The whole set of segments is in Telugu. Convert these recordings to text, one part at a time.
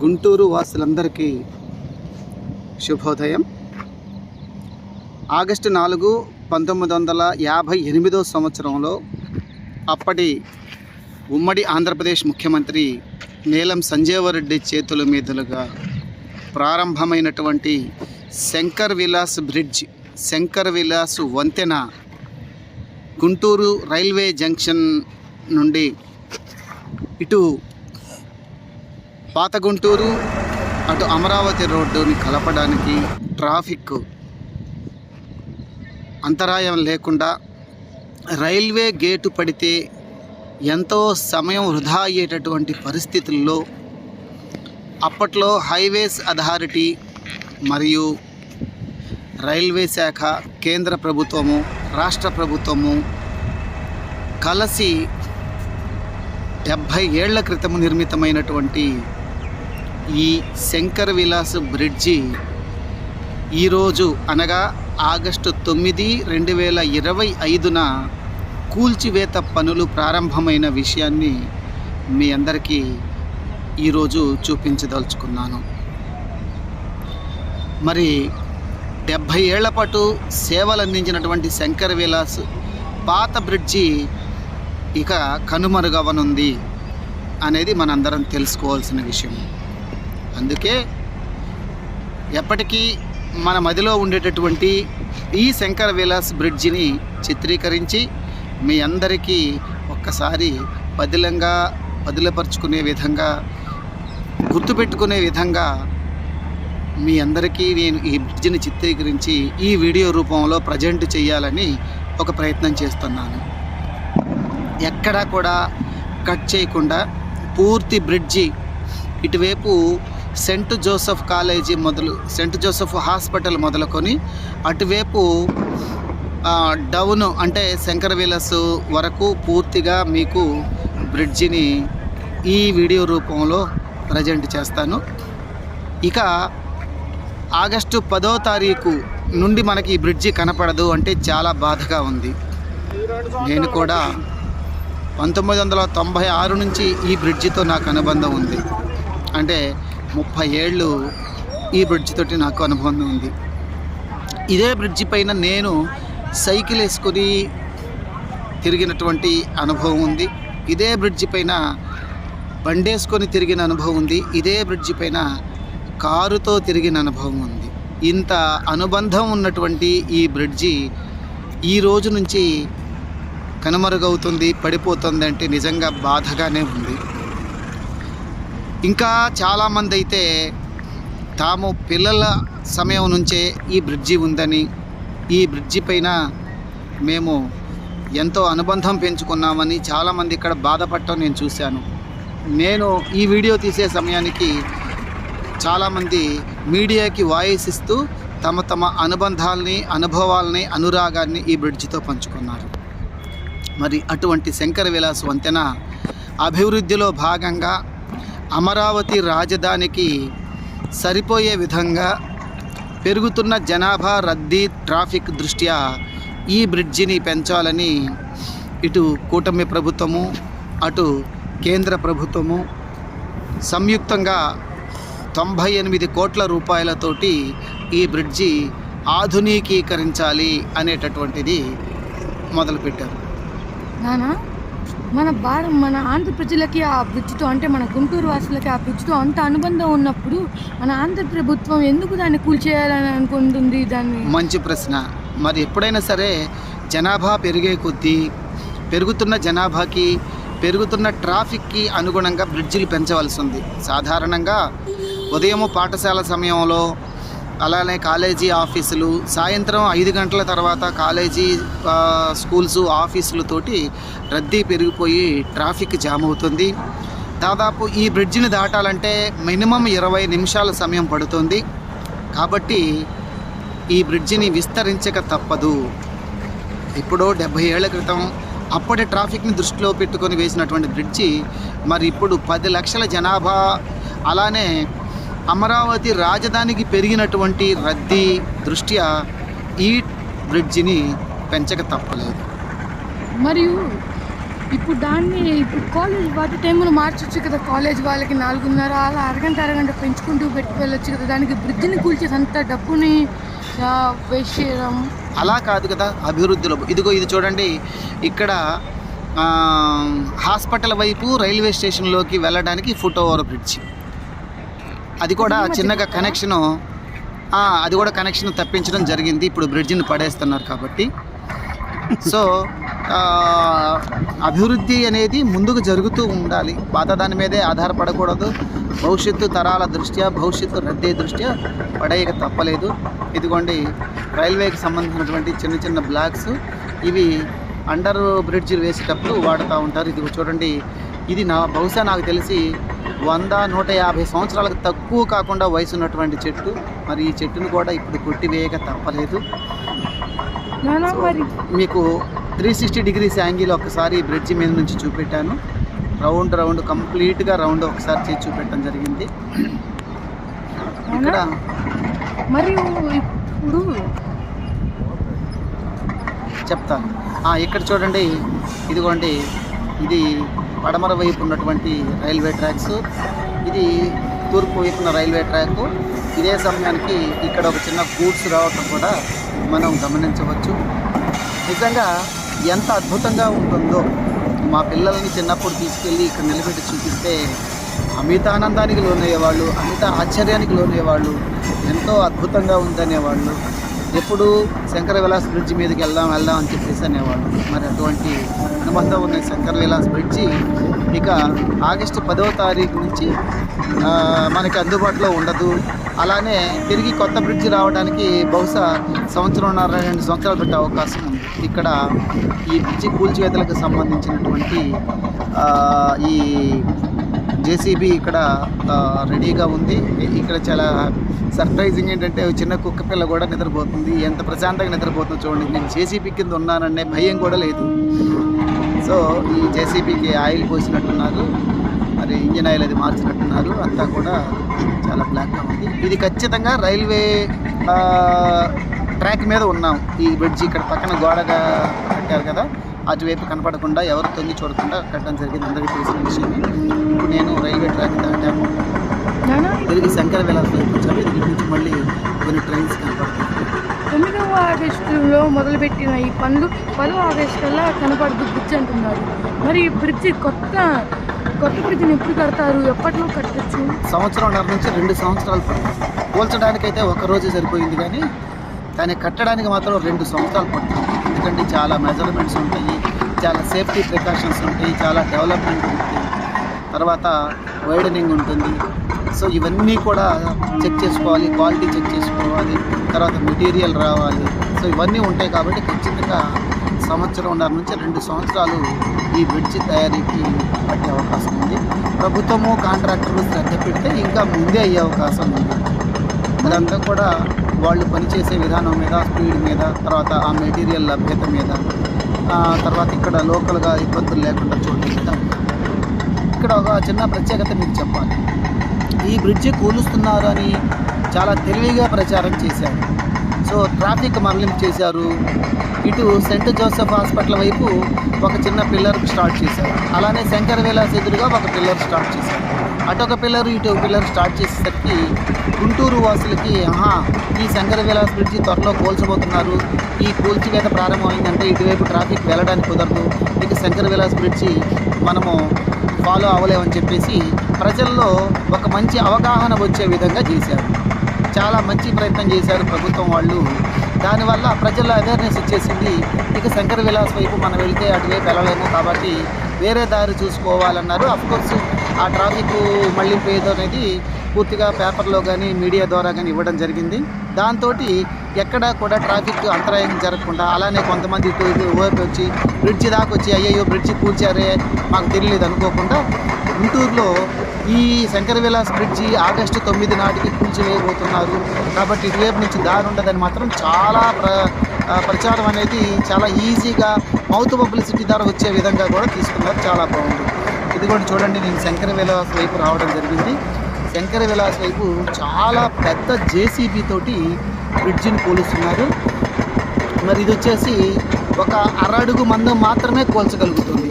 గుంటూరు వాసులందరికీ శుభోదయం. ఆగస్టు నాలుగు పంతొమ్మిది వందల యాభై ఎనిమిదో సంవత్సరంలో అప్పటి ఉమ్మడి ఆంధ్రప్రదేశ్ ముఖ్యమంత్రి నీలం సంజీవరెడ్డి చేతుల మీదులుగా ప్రారంభమైనటువంటి శంకర్ విలాస్ బ్రిడ్జ్ శంకర్ విలాస్ వంతెన గుంటూరు రైల్వే జంక్షన్ నుండి ఇటు పాత గుంటూరు అటు అమరావతి రోడ్డుని కలపడానికి ట్రాఫిక్ అంతరాయం లేకుండా రైల్వే గేటు పడితే ఎంతో సమయం వృధా అయ్యేటటువంటి పరిస్థితుల్లో అప్పట్లో హైవేస్ అథారిటీ మరియు రైల్వే శాఖ కేంద్ర ప్రభుత్వము రాష్ట్ర ప్రభుత్వము కలిసి డెబ్భై ఏళ్ళ క్రితము నిర్మితమైనటువంటి ఈ శంకర విలాస్ బ్రిడ్జి ఈరోజు అనగా ఆగస్టు తొమ్మిది రెండు వేల ఇరవై ఐదున కూల్చివేత పనులు ప్రారంభమైన విషయాన్ని మీ అందరికీ ఈరోజు చూపించదలుచుకున్నాను. మరి డెబ్భై ఏళ్ళ పాటు సేవలు అందించినటువంటి శంకర విలాస్ పాత బ్రిడ్జి ఇక కనుమరుగవనుంది అనేది మనందరం తెలుసుకోవాల్సిన విషయం. అందుకే ఎప్పటికీ మన మదిలో ఉండేటటువంటి ఈ శంకర విలాస్ బ్రిడ్జిని చిత్రీకరించి మీ అందరికీ ఒక్కసారి పదిలంగా పదిలపరుచుకునే విధంగా గుర్తుపెట్టుకునే విధంగా మీ అందరికీ నేను ఈ బ్రిడ్జిని చిత్రీకరించి ఈ వీడియో రూపంలో ప్రజెంట్ చేయాలని ఒక ప్రయత్నం చేస్తున్నాను. ఎక్కడా కూడా కట్ చేయకుండా పూర్తి బ్రిడ్జి ఇటువైపు సెంట్ జోసెఫ్ కాలేజీ మొదలు సెంట్ జోసెఫ్ హాస్పిటల్ మొదలుకొని అటువైపు డౌన్ అంటే శంకర విలాస్ వరకు పూర్తిగా మీకు బ్రిడ్జిని ఈ వీడియో రూపంలో ప్రజెంట్ చేస్తాను. ఇక ఆగస్టు పదో తారీఖు నుండి మనకి ఈ బ్రిడ్జి కనపడదు అంటే చాలా బాధగా ఉంది. నేను కూడా పంతొమ్మిది వందల తొంభై ఆరు నుంచి ఈ బ్రిడ్జితో నాకు అనుబంధం ఉంది. అంటే ముప్పై ఏళ్ళు ఈ బ్రిడ్జ్ తోటి నాకు అనుబంధం ఉంది. ఇదే బ్రిడ్జి పైన నేను సైకిల్ వేసుకొని తిరిగినటువంటి అనుభవం ఉంది. ఇదే బ్రిడ్జి పైన బండేసుకొని తిరిగిన అనుభవం ఉంది. ఇదే బ్రిడ్జి పైన కారుతో తిరిగిన అనుభవం ఉంది. ఇంత అనుబంధం ఉన్నటువంటి ఈ బ్రిడ్జి ఈ రోజు నుంచి కనుమరుగవుతుంది పడిపోతుంది అంటే నిజంగా బాధగానే ఉంది. ఇంకా చాలామంది అయితే తాము పిల్లల సమయం నుంచే ఈ బ్రిడ్జి ఉందని ఈ బ్రిడ్జి పైన మేము ఎంతో అనుబంధం పెంచుకున్నామని చాలామంది ఇక్కడ బాధపడటం నేను చూశాను. నేను ఈ వీడియో తీసే సమయానికి చాలామంది మీడియాకి వాయిస్ ఇస్తూ తమ తమ అనుబంధాలని అనుభవాలని అనురాగాన్ని ఈ బ్రిడ్జితో పంచుకున్నారు. మరి అటువంటి శంకర విలాస్ వంతెన అభివృద్ధిలో భాగంగా అమరావతి రాజధానికి సరిపోయే విధంగా పెరుగుతున్న జనాభా రద్దీ ట్రాఫిక్ దృష్ట్యా ఈ బ్రిడ్జిని పెంచాలని ఇటు కూటమి ప్రభుత్వము అటు కేంద్ర ప్రభుత్వము సంయుక్తంగా తొంభై ఎనిమిది కోట్ల రూపాయలతోటి ఈ బ్రిడ్జి ఆధునికీకరించాలి అనేటటువంటిది మొదలుపెట్టారు. నానా? మన భారత మన ఆంధ్ర ప్రజలకి ఆ బ్రిడ్జ్తో అంటే మన గుంటూరు వాసులకి ఆ బ్రిడ్జ్తో అంత అనుబంధం ఉన్నప్పుడు మన ఆంధ్ర ప్రభుత్వం ఎందుకు దాన్ని కూల్చేయాలని అనుకుంటుంది దాన్ని? మంచి ప్రశ్న. మరి ఎప్పుడైనా సరే జనాభా పెరిగే కొద్దీ పెరుగుతున్న జనాభాకి పెరుగుతున్న ట్రాఫిక్కి అనుగుణంగా బ్రిడ్జిలు పెంచవలసి ఉంది. సాధారణంగా ఉదయము పాఠశాల సమయంలో అలానే కాలేజీ ఆఫీసులు సాయంత్రం ఐదు గంటల తర్వాత కాలేజీ స్కూల్స్ ఆఫీసులతోటి రద్దీ పెరిగిపోయి ట్రాఫిక్ జామ్ అవుతుంది. దాదాపు ఈ బ్రిడ్జిని దాటాలంటే మినిమం ఇరవై నిమిషాల సమయం పడుతుంది. కాబట్టి ఈ బ్రిడ్జిని విస్తరించక తప్పదు. ఇప్పుడు డెబ్భై ఏళ్ళ క్రితం అప్పటి ట్రాఫిక్ని దృష్టిలో పెట్టుకొని వేసినటువంటి బ్రిడ్జి మరి ఇప్పుడు పది లక్షల జనాభా అలానే అమరావతి రాజధానికి పెరిగినటువంటి రద్దీ దృష్ట్యా ఈ బ్రిడ్జిని పెంచక తప్పలేదు. మరియు ఇప్పుడు దాన్ని ఇప్పుడు కాలేజ్ వాటి టైంలో మార్చొచ్చు కదా. కాలేజ్ వాళ్ళకి నాలుగున్నర అలా అరగంట అరగంట పెంచుకుంటూ పెట్టుకు వెళ్ళొచ్చు కదా. దానికి బ్రిడ్జిని కూల్చేసి అంత డబ్బుని వేస్ట్ చేయడం అలా కాదు కదా అభివృద్ధిలో ఇదిగో ఇది చూడండి. ఇక్కడ హాస్పిటల్ వైపు రైల్వే స్టేషన్లోకి వెళ్ళడానికి ఫుట్ ఓవర్ బ్రిడ్జ్. అది కూడా చిన్నగా కనెక్షను అది కూడా కనెక్షన్ తప్పించడం జరిగింది. ఇప్పుడు బ్రిడ్జిని పడేస్తున్నారు కాబట్టి. సో అభివృద్ధి అనేది ముందుకు జరుగుతూ ఉండాలి. పాత దాని మీదే ఆధారపడకూడదు. భవిష్యత్తు తరాల దృష్ట్యా భవిష్యత్తు రద్దీ దృష్ట్యా పడేయక తప్పలేదు. ఇదిగోండి రైల్వేకి సంబంధించినటువంటి చిన్న చిన్న బ్లాక్స్ ఇవి అండర్ బ్రిడ్జ్ వేసేటప్పుడు వాడుతూ ఉంటారు. ఇది చూడండి ఇది నా బహుశా నాకు తెలిసి వంద నూట యాభై సంవత్సరాలకు తక్కువ కాకుండా వయసు ఉన్నటువంటి చెట్టు. మరి ఈ చెట్టును కూడా ఇప్పుడు కొట్టివేయక తప్పలేదు. మీకు త్రీ సిక్స్టీ డిగ్రీస్ యాంగిల్ ఒకసారి బ్రిడ్జి మీద నుంచి చూపెట్టాను. రౌండ్ రౌండ్ కంప్లీట్గా రౌండ్ ఒకసారి చేసి చూపెట్టడం జరిగింది. ఇక్కడ మరియు ఇప్పుడు చెప్తాను. ఇక్కడ చూడండి. ఇదిగోండి. ఇది పడమర వైపు ఉన్నటువంటి రైల్వే ట్రాక్స్. ఇది తూర్పు వైపున రైల్వే ట్రాక్. ఇదే సమయానికి ఇక్కడ ఒక చిన్న గూడ్స్ రావటం కూడా మనం గమనించవచ్చు. నిజంగా ఎంత అద్భుతంగా ఉంటుందో మా పిల్లల్ని చిన్నప్పుడు తీసుకెళ్ళి ఇక్కడ నిలబెట్టి చూపిస్తే అమిత ఆనందానికి లోనయ్యేవాళ్ళు అమిత ఆశ్చర్యానికి లోనయ్యేవాళ్ళు ఎంతో అద్భుతంగా ఉందనేవాళ్ళు. ఎప్పుడు శంకర విలాస్ బ్రిడ్జ్ మీదకి వెళ్దాం వెళ్దాం అని చెప్పేసి అనేవాడు మరి అటువంటి అనుబంధం ఉన్న శంకర విలాస్ బ్రిడ్జి ఇక ఆగస్టు పదవ తారీఖు నుంచి మనకి అందుబాటులో ఉండదు. అలానే తిరిగి కొత్త బ్రిడ్జ్ రావడానికి బహుశా సంవత్సరంన్నర రెండు సంవత్సరాలు పెట్టే అవకాశం ఉంది. ఇక్కడ ఈ బ్రిడ్జి కూల్చివేతలకు సంబంధించినటువంటి ఈ జేసీబీ ఇక్కడ రెడీగా ఉంది. ఇక్కడ చాలా సర్ప్రైజింగ్ ఏంటంటే చిన్న కుక్క పిల్ల కూడా నిద్రపోతుంది. ఎంత ప్రశాంతంగా నిద్రపోతుందో చూడండి. నేను జేసీబీ కింద ఉన్నాననే భయం కూడా లేదు. సో ఈ జేసీబీకి ఆయిల్ పోసినట్టున్నారు. మరి ఇంజిన్ ఆయిల్ అది మార్చినట్టున్నారు. అంతా కూడా చాలా బ్లాక్గా ఉంది. ఇది ఖచ్చితంగా రైల్వే ఆ, ట్రాక్ మీద ఉన్నాం. ఈ బ్రిడ్జ్ ఇక్కడ పక్కన గోడగా కట్టారు కదా అటువైపు కనపడకుండా ఎవరు తొంగి చూడకుండా కట్టడం జరిగింది. అందరికీ తెలిసిన విషయం ఇప్పుడు నేను రైల్వే ట్రాక్ దాటాము నానా తిరిగి శంకర విలాస్ వైపు వచ్చాము ఇది నుంచి మళ్ళీ కొన్ని ట్రైన్స్ కనపడుతుంది తొమ్మిదవ ఆగస్టులో మొదలుపెట్టిన ఈ పనులు పదో ఆగస్టు కల్లా కనపడదు బ్రిడ్జ్ అంటున్నారు. మరి ఈ బ్రిడ్జ్ కొత్త కొత్త బ్రిడ్జ్ని ఎప్పుడు కడతారు? ఎప్పట్లో కట్టచ్చు? సంవత్సరంన్నర నుంచి రెండు సంవత్సరాలు పడుతుంది. పోల్చడానికైతే ఒక రోజు సరిపోయింది కానీ దాన్ని కట్టడానికి మాత్రం రెండు సంవత్సరాలు పడుతుంది. ఎందుకంటే చాలా మెజర్మెంట్స్ ఉంటాయి చాలా సేఫ్టీ ప్రికాషన్స్ ఉంటాయి చాలా డెవలప్మెంట్ ఉంటుంది. తర్వాత వైడనింగ్ ఉంటుంది. సో ఇవన్నీ కూడా చెక్ చేసుకోవాలి క్వాలిటీ చెక్ చేసుకోవాలి తర్వాత మెటీరియల్ రావాలి. సో ఇవన్నీ ఉంటాయి కాబట్టి ఖచ్చితంగా సంవత్సరంన్నర నుంచి రెండు సంవత్సరాలు ఈ బ్రిడ్జి తయారీకి పట్టే అవకాశం ఉంది. ప్రభుత్వము కాంట్రాక్టర్లు శ్రద్ధ పెడితే ఇంకా ముందే అయ్యే అవకాశం ఉంది. అదంతా కూడా వాళ్ళు పనిచేసే విధానం మీద స్పీడ్ మీద తర్వాత ఆ మెటీరియల్ లభ్యత మీద తర్వాత ఇక్కడ లోకల్గా ఇబ్బందులు లేకుండా చూడటం మీద. ఇక్కడ ఒక చిన్న ప్రత్యేకత మీకు చెప్పాలి. ఈ బ్రిడ్జి కూలుస్తున్నారు అని చాలా తెలివిగా ప్రచారం చేశారు. సో ట్రాఫిక్ మరలింపు చేశారు. ఇటు సెంట్ జోసెఫ్ హాస్పిటల్ వైపు ఒక చిన్న పిల్లర్ స్టార్ట్ చేశారు. అలానే శంకర విలాస్ ఎదురుగా ఒక పిల్లర్ స్టార్ట్ చేశారు. అటు ఒక పిల్లర్ ఇటు ఒక పిల్లర్ స్టార్ట్ చేసేసరికి గుంటూరు వాసులకి ఆహా ఈ శంకర విలాస్ బ్రిడ్జి త్వరలో కూల్చబోతున్నారు. ఈ కూల్చివేత ప్రారంభమైందంటే ఇటువైపు ట్రాఫిక్ వెళ్ళడానికి కుదరదు. ఇక శంకర విలాస్ బ్రిడ్జి మనము ఫాలో అవ్వలేమని చెప్పేసి ప్రజల్లో ఒక మంచి అవగాహన వచ్చే విధంగా చేశారు. చాలా మంచి ప్రయత్నం చేశారు ప్రభుత్వం వాళ్ళు. దానివల్ల ప్రజల్లో అవేర్నెస్ వచ్చేసింది ఇక శంకర విలాస్ వైపు మనం వెళితే అటువైపు వెళ్ళలేము కాబట్టి వేరే దారి చూసుకోవాలన్నారు. కోర్స్ ఆ ట్రాఫిక్ మళ్ళీ ఏదో అనేది పూర్తిగా పేపర్లో కానీ మీడియా ద్వారా కానీ ఇవ్వడం జరిగింది. దాంతో ఎక్కడ కూడా ట్రాఫిక్ అంతరాయం జరగకుండా అలానే కొంతమంది ఓపి వచ్చి బ్రిడ్జి దాకా వచ్చి అయ్యయ్యో బ్రిడ్జి కూల్చారే మాకు తెలియలేదు అనుకోకుండా గుంటూరులో ఈ శంకర విలాస్ బ్రిడ్జి ఆగస్టు తొమ్మిది నాటికి కూల్చివేయబోతున్నారు. కాబట్టి ఇటువైపు నుంచి దారి ఉండదని మాత్రం చాలా ప్ర ప్రచారం అనేది చాలా ఈజీగా మౌత్ పబ్లిసిటీ ద్వారా వచ్చే విధంగా కూడా తీసుకున్నారు. చాలా బాగుంది. ఇది కూడా చూడండి నేను శంకర విలాస్ వైపు రావడం జరిగింది. శంకర విలాస్ వైపు చాలా పెద్ద జేసీబీ తోటి బ్రిడ్జిని కూలుస్తున్నారు. మరి ఇది వచ్చేసి ఒక అరడుగు మందం మాత్రమే కూల్చగలుగుతుంది.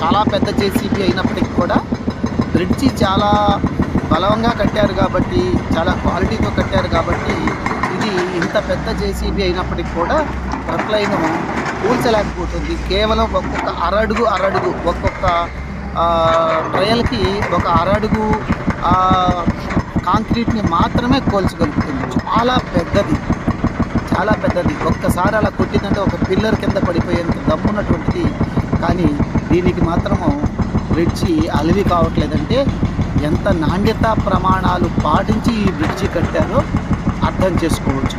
చాలా పెద్ద జేసీబీ అయినప్పటికీ కూడా బ్రిడ్జి చాలా బలంగా కట్టారు కాబట్టి చాలా క్వాలిటీతో కట్టారు కాబట్టి ఇది ఇంత పెద్ద జేసీబీ అయినప్పటికీ కూడా ట్రక్ లైన్ కూల్చలేకపోతుంది. కేవలం ఒక్కొక్క అరడుగు అరడుగు ఒక్కొక్క ట్రయల్కి ఒక అరడుగు కాంక్రీట్ని మాత్రమే కోల్చగలుగుతుంది. చాలా పెద్దది. చాలా పెద్దది. ఒక్కసారి అలా కొట్టిందంటే ఒక పిల్లర్ కింద పడిపోయేంత దమ్మున్నటువంటిది. కానీ దీనికి మాత్రము బ్రిడ్జి అలివి కావట్లేదంటే ఎంత నాణ్యత ప్రమాణాలు పాటించి ఈ బ్రిడ్జి కట్టారో అర్థం చేసుకోవచ్చు.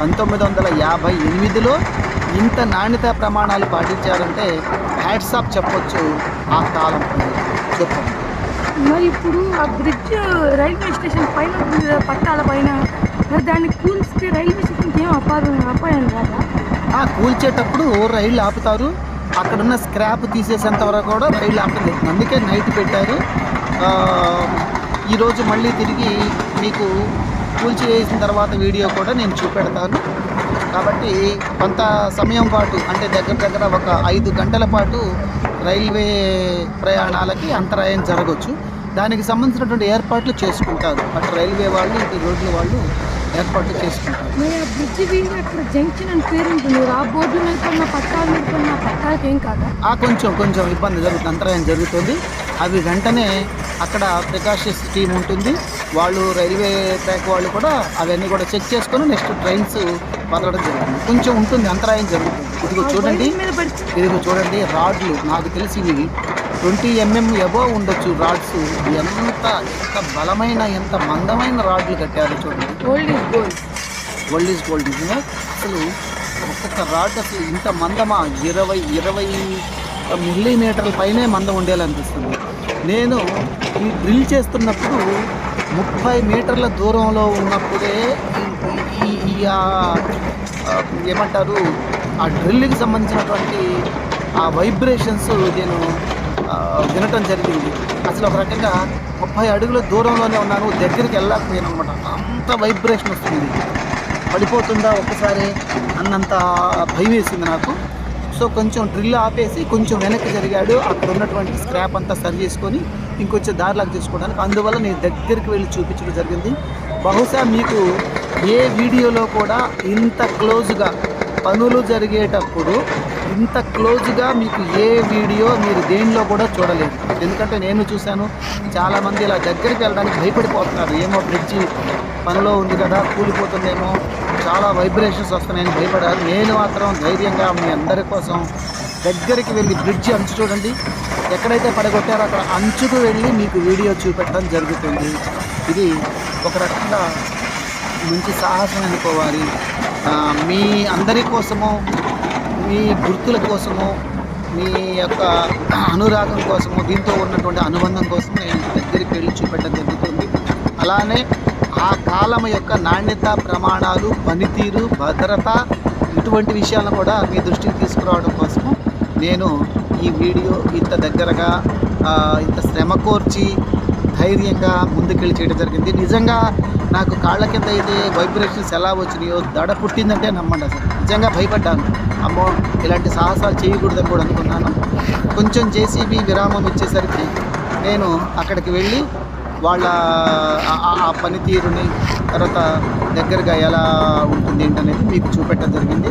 పంతొమ్మిది వందల యాభై ఎనిమిదిలో ఇంత నాణ్యత ప్రమాణాలు పాటించారంటే హ్యాట్సాప్ చెప్పొచ్చు ఆ కాలం చెప్పండి. మరి ఇప్పుడు ఆ బ్రిడ్జ్ రైల్వే స్టేషన్ పైన పట్టాల పైన మరి దాన్ని కూల్స్తే రైల్వే స్టేషన్కి ఏం అపాయం అపాయం రాదా? ఆ కూల్చేటప్పుడు రైళ్ళు ఆపుతారు అక్కడున్న స్క్రాప్ తీసేసేంత వరకు కూడా రైలు ఆపలేదు అందుకే నైట్ పెట్టారు. ఈరోజు మళ్ళీ తిరిగి మీకు కూల్చి వేసిన తర్వాత వీడియో కూడా నేను చూపెడతాను. కాబట్టి కొంత సమయం పాటు అంటే దగ్గర దగ్గర ఒక ఐదు గంటల పాటు రైల్వే ప్రయాణాలకి అంతరాయం జరగవచ్చు దానికి సంబంధించినటువంటి ఏర్పాట్లు చేసుకుంటారు. అటు రైల్వే వాళ్ళు ఇటు రోడ్ల వాళ్ళు ఏర్పాట్లు చేసుకుంటారు. మరి ఆ బ్రిడ్జ్ మీద అక్కడ జంక్షన్ అని పేరు ఉంటుంది. ఆ బోర్డు మీద కొన్న పట్టాలు మీద కొన్న పట్టాలకి ఏం కాదా? ఆ కొంచెం కొంచెం ఇబ్బంది జరుగుతుంది అంతరాయం జరుగుతుంది. అవి వెంటనే అక్కడ ప్రికాషన్స్ టీమ్ ఉంటుంది. వాళ్ళు రైల్వే ట్రాక్ వాళ్ళు కూడా అవన్నీ కూడా చెక్ చేసుకొని నెక్స్ట్ ట్రైన్స్ వదలడం జరుగుతుంది. కొంచెం ఉంటుంది అంతరాయం జరుగుతుంది. ఇదిగో చూడండి. ఇదిగో చూడండి రాడ్లు. నాకు తెలిసి ట్వంటీ ఎంఎం ఎబో ఉండొచ్చు రాడ్స్. ఎంత ఎంత బలమైన ఎంత మందమైన రాడ్లు కట్టారు చూడండి. Gold is gold world is gold నిజంగా. అసలు ఒక్కొక్క రాడ్ అసలు ఇంత మందమా? ఇరవై ఇరవై మిల్లీమీటర్ల పైనే మందం ఉండేలనిపిస్తుంది. నేను ఈ డ్రిల్ చేస్తున్నప్పుడు ముప్పై మీటర్ల దూరంలో ఉన్నప్పుడే ఈ- ఏమంటారు? ఆ డ్రిల్కి సంబంధించినటువంటి ఆ వైబ్రేషన్స్ నేను వినటం జరిగింది. అసలు ఒక రకంగా ముప్పై అడుగుల దూరంలోనే ఉన్నాను దగ్గరికి వెళ్ళకపోయాను అనమాట అంత వైబ్రేషన్ వస్తుంది. పడిపోతుందా ఒక్కసారి అన్నంత భయం వేసింది నాకు. సో కొంచెం డ్రిల్ ఆపేసి కొంచెం వెనక్కి జరిగాడు. అక్కడ ఉన్నటువంటి స్క్రాప్ అంతా సరి చేసుకొని ఇంకొంచెం దారిలాగా చేసుకోవడానికి. అందువల్ల నేను దగ్గరికి వెళ్ళి చూపించడం జరిగింది. బహుశా మీకు ఏ వీడియోలో కూడా ఇంత క్లోజ్గా పనులు జరిగేటప్పుడు ఇంత క్లోజ్గా మీకు ఏ వీడియో మీరు దేనిలో కూడా చూడలేదు. ఎందుకంటే నేను చూశాను చాలామంది ఇలా దగ్గరికి వెళ్ళడానికి భయపడిపోతున్నారు. ఏమో బ్రిడ్జి పనిలో ఉంది కదా కూలిపోతుందేమో చాలా వైబ్రేషన్స్ వస్తున్నాయని భయపడారు. నేను మాత్రం ధైర్యంగా మీ అందరి కోసం దగ్గరికి వెళ్ళి బ్రిడ్జి అంచు చూడండి. ఎక్కడైతే పడగొట్టారో అక్కడ అంచుకు వెళ్ళి మీకు వీడియో చూపెట్టడం జరుగుతుంది. ఇది ఒక రకంగా మంచి సాహసం అనుకోవాలి. మీ అందరి కోసము మీ గుర్తుల కోసము మీ యొక్క అనురాగం కోసము దీంతో ఉన్నటువంటి అనుబంధం కోసం నేను దగ్గరికి వెళ్ళి చూపెట్టడం జరుగుతుంది. అలానే ఆ కాలం యొక్క నాణ్యత ప్రమాణాలు పనితీరు భద్రత ఇటువంటి విషయాలను కూడా మీ దృష్టికి తీసుకురావడం కోసము నేను ఈ వీడియో ఇంత దగ్గరగా ఇంత శ్రమ కోర్చి ధైర్యంగా ముందుకెళ్ళి చేయడం జరిగింది. నిజంగా నాకు కాళ్ళ కింద అయితే వైబ్రేషన్స్ ఎలా వచ్చినాయో దడ పుట్టిందంటే నమ్మండి అసలు. నిజంగా భయపడ్డాను. అమ్మో ఇలాంటి సాహసాలు చేయకూడదని కూడా అనుకున్నాను. కొంచెం జేసీబీ విరామం ఇచ్చేసరికి నేను అక్కడికి వెళ్ళి వాళ్ళ ఆ- ఆ- ఆ పనితీరుని తర్వాత దగ్గరగా ఎలా ఉంటుంది ఏంటనేది మీకు చూపెట్టడం జరిగింది.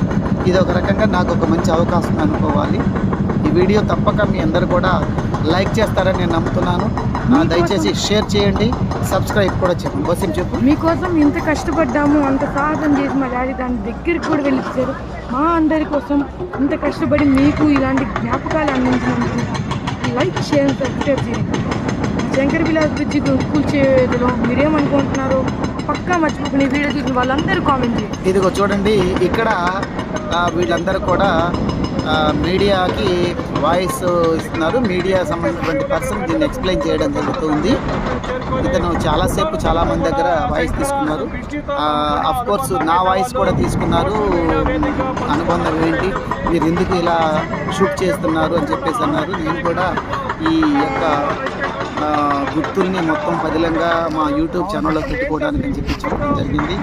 ఇది ఒక రకంగా నాకు ఒక మంచి అవకాశం అనుకోవాలి. ఈ వీడియో తప్పక మీ అందరు కూడా లైక్ చేస్తారని నేను నమ్ముతున్నాను. దయచేసి షేర్ చేయండి సబ్స్క్రైబ్ కూడా చెప్పండి బస్సు చెప్పు. మీకోసం ఇంత కష్టపడ్డాము అంత సాహసం చేసి మా డాడీ దాని దగ్గరికి కూడా వెళ్ళిచ్చారు. మా అందరి కోసం ఇంత కష్టపడి మీకు ఇలాంటి జ్ఞాపకాలు అందించినందుకు లైక్ షేర్ సబ్స్క్రైబ్ చేయండి. శంకర్ విలాస్ బ్రిడ్జి కూల్చేదిలో మీరేమనుకుంటున్నారో పక్కా మర్చిపోకుండా. ఈ వీడియో చూసిన వాళ్ళందరూ కామెంట్ చేయండి. ఇదిగో చూడండి ఇక్కడ వీళ్ళందరూ కూడా మీడియాకి వాయిస్ ఇస్తున్నారు. మీడియా సంబంధించినటువంటి పర్సన్ దీన్ని ఎక్స్ప్లెయిన్ చేయడం జరుగుతుంది. ఇతను చాలాసేపు చాలా మంది దగ్గర వాయిస్ తీసుకున్నారు. అఫ్ కోర్స్ నా వాయిస్ కూడా తీసుకున్నారు. అనుబంధం ఏంటి? మీరు ఎందుకు ఇలా షూట్ చేస్తున్నారు అని చెప్పేసి అన్నారు. నేను కూడా ఈ యొక్క గుర్తుల్ని మొత్తం పదిలంగా మా యూట్యూబ్ ఛానల్లో పెట్టుకోవడానికి అని చెప్పి చెప్పడం జరిగింది.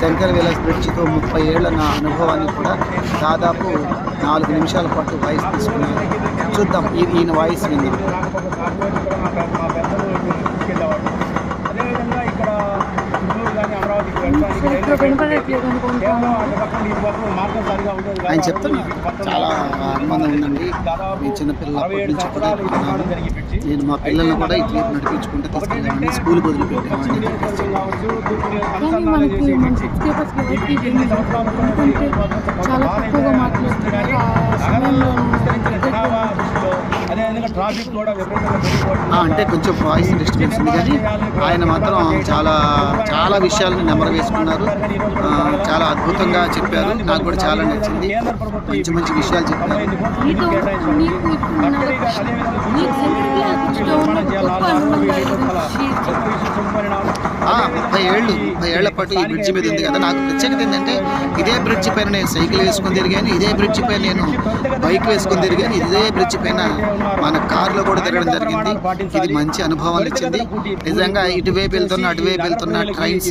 శంకర్ విలాస్ బ్రిడ్జ్తో ముప్పై ఏళ్ళ నా అనుభవాన్ని కూడా దాదాపు నాలుగు నిమిషాల పాటు వాయిస్ తీసుకున్నాను చూద్దాం. ఈయన వాయిస్ విందాం ఆయన చెప్తున్నారు. చాలా ఆనందంగా ఉందండి. మీ చిన్నపిల్లల అప్పటి నుంచి కూడా నేను మా పిల్లల్ని కూడా ఇట్లా నడిపించుకుంటే తీసుకెళ్ళామండి స్కూల్ వదిలిపెట్టామండి కానీ మనకి మన ఎవరికి ఎందుకంటే చాలా తక్కువగా మాట్లాడుతున్నారు. ఆ సమయంలో అదేవిధంగా ట్రాఫిక్ కూడా విపరీతంగా పెరిగిపోతుంది ఆ, అంటే కొంచెం వాయిస్ డిస్టర్బెన్స్ ఉంది కానీ ఆయన మాత్రం చాలా చాలా విషయాలను నెమరు వేసుకున్నారు. ఆ, చాలా అద్భుతంగా చెప్పారు. నాకు కూడా చాలా నచ్చింది. మంచి మంచి విషయాలు చెప్పారు. గొప్ప ముప్పై ఏళ్ళు ముప్పై ఏళ్ళ పాటు ఈ బ్రిడ్జ్ మీద ఉంది కదా. నాకు ప్రత్యేకత ఏంటంటే ఇదే బ్రిడ్జ్ పైన నేను సైకిల్ వేసుకొని తిరిగాను ఇదే బ్రిడ్జి పైన నేను బైక్ వేసుకొని తిరిగాను ఇదే బ్రిడ్జ్ పైన మన కారులో కూడా తిరగడం జరిగింది. ఇది మంచి అనుభవాలు ఇచ్చింది. నిజంగా ఇటువైపు వెళ్తున్న అటువైపు వెళ్తున్న ట్రైన్స్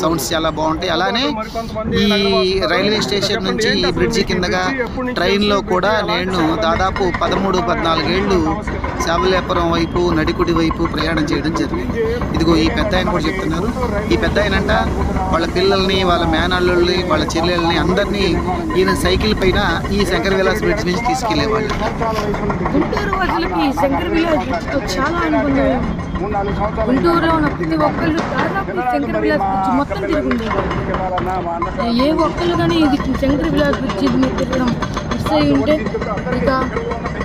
సౌండ్స్ చాలా బాగుంటాయి. అలానే ఈ రైల్వే స్టేషన్ నుంచి ఈ బ్రిడ్జి కిందగా ట్రైన్లో కూడా నేను దాదాపు పదమూడు పద్నాలుగేళ్ళు శామలేపురం వైపు నడికుడి వైపు ప్రయాణం చేయడం జరిగింది. ఇదిగో ఈ పెద్ద ఆయన కూడా చెప్తున్నారు. ఈ పెద్ద ఆయనంట వాళ్ళ పిల్లల్ని వాళ్ళ మేనల్లుల్ని వాళ్ళ చెల్లెల్ని అందరినీ ఈయన సైకిల్ పైన ఈ శంకర విలాస్ బ్రిడ్జ్ నుంచి తీసుకెళ్ళేవాళ్ళు. గుంటూరు వాసులకి శంకర్ విలాస్ బ్రిడ్జ్తో చాలా అనుబంధం గుంటూరులో ఉన్న ప్రతి ఒక్కళ్ళు దాదాపు శంకర్ విలాస్ బ్రిడ్జ్ మొత్తం తిరుగుంది. ఏ ఒక్కళ్ళు కానీ ఇది శంకర్ విలాస్ బ్రిడ్జ్ మీద తిరగడం మిస్ అయి ఉంటే ఇక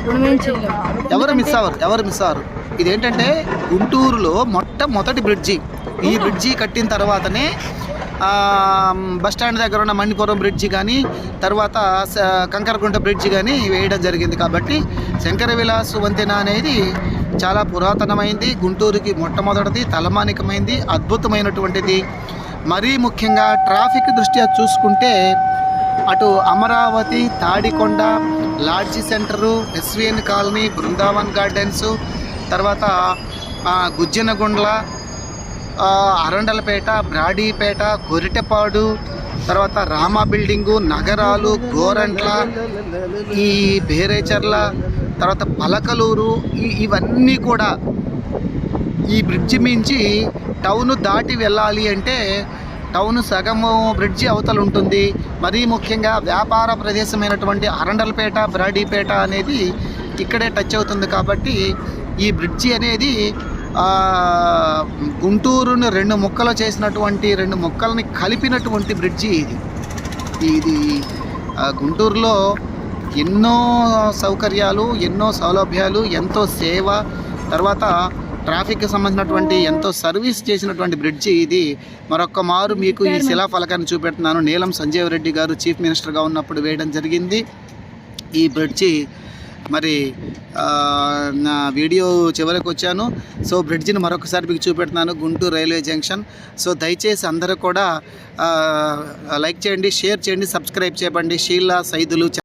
మనం ఏం చేయలేం. ఎవరు మిస్ అవ్వరు? ఎవరు మిస్ అవ్వరు? ఇదేంటంటే గుంటూరులో మొట్టమొదటి బ్రిడ్జి. ఈ బ్రిడ్జి కట్టిన తర్వాతనే బస్ స్టాండ్ దగ్గర ఉన్న మణిపురం బ్రిడ్జి కానీ తర్వాత కంకరకుంట బ్రిడ్జి కానీ వేయడం జరిగింది కాబట్టి శంకర విలాస్ వంతెన అనేది చాలా పురాతనమైంది గుంటూరుకి మొట్టమొదటిది తలమానికమైంది అద్భుతమైనటువంటిది. మరీ ముఖ్యంగా ట్రాఫిక్ దృష్ట్యా చూసుకుంటే అటు Amaravati Tadikonda lodge centre SVN colony Brindavan gardens తర్వాత గుజ్జనగుండ్ల అరండలపేట బ్రాడీపేట కొరిటెపాడు తర్వాత రామా బిల్డింగు నగరాలు గోరంట్ల ఈ బేరేచర్ల తర్వాత పలకలూరు ఇవన్నీ కూడా ఈ బ్రిడ్జి మించి టౌన్ దాటి వెళ్ళాలి అంటే టౌన్ సగము బ్రిడ్జి అవతల ఉంటుంది. మరీ ముఖ్యంగా వ్యాపార ప్రదేశమైనటువంటి అరండలపేట బ్రాడీపేట అనేది ఇక్కడే టచ్ అవుతుంది కాబట్టి ఈ బ్రిడ్జి అనేది గుంటూరుని రెండు ముక్కలు చేసినటువంటి రెండు ముక్కల్ని కలిపినటువంటి బ్రిడ్జి ఇది. ఇది గుంటూరులో ఎన్నో సౌకర్యాలు ఎన్నో సౌలభ్యాలు ఎంతో సేవ తర్వాత ట్రాఫిక్కి సంబంధించినటువంటి ఎంతో సర్వీస్ చేసినటువంటి బ్రిడ్జి ఇది. మరొక్క మారు మీకు ఈ శిలాఫలకాన్ని చూపెడుతున్నాను. నీలం సంజీవ్ రెడ్డి గారు చీఫ్ మినిస్టర్గా ఉన్నప్పుడు వేయడం జరిగింది. ఈ బ్రిడ్జి మరి నా వీడియో చివరికి వచ్చాను. సో బ్రిడ్జిని మరొకసారి మీకు చూపెడుతున్నాను గుంటూరు రైల్వే జంక్షన్. సో దయచేసి అందరూ కూడా లైక్ చేయండి షేర్ చేయండి సబ్స్క్రైబ్ చేయండి. షీలా సైదులు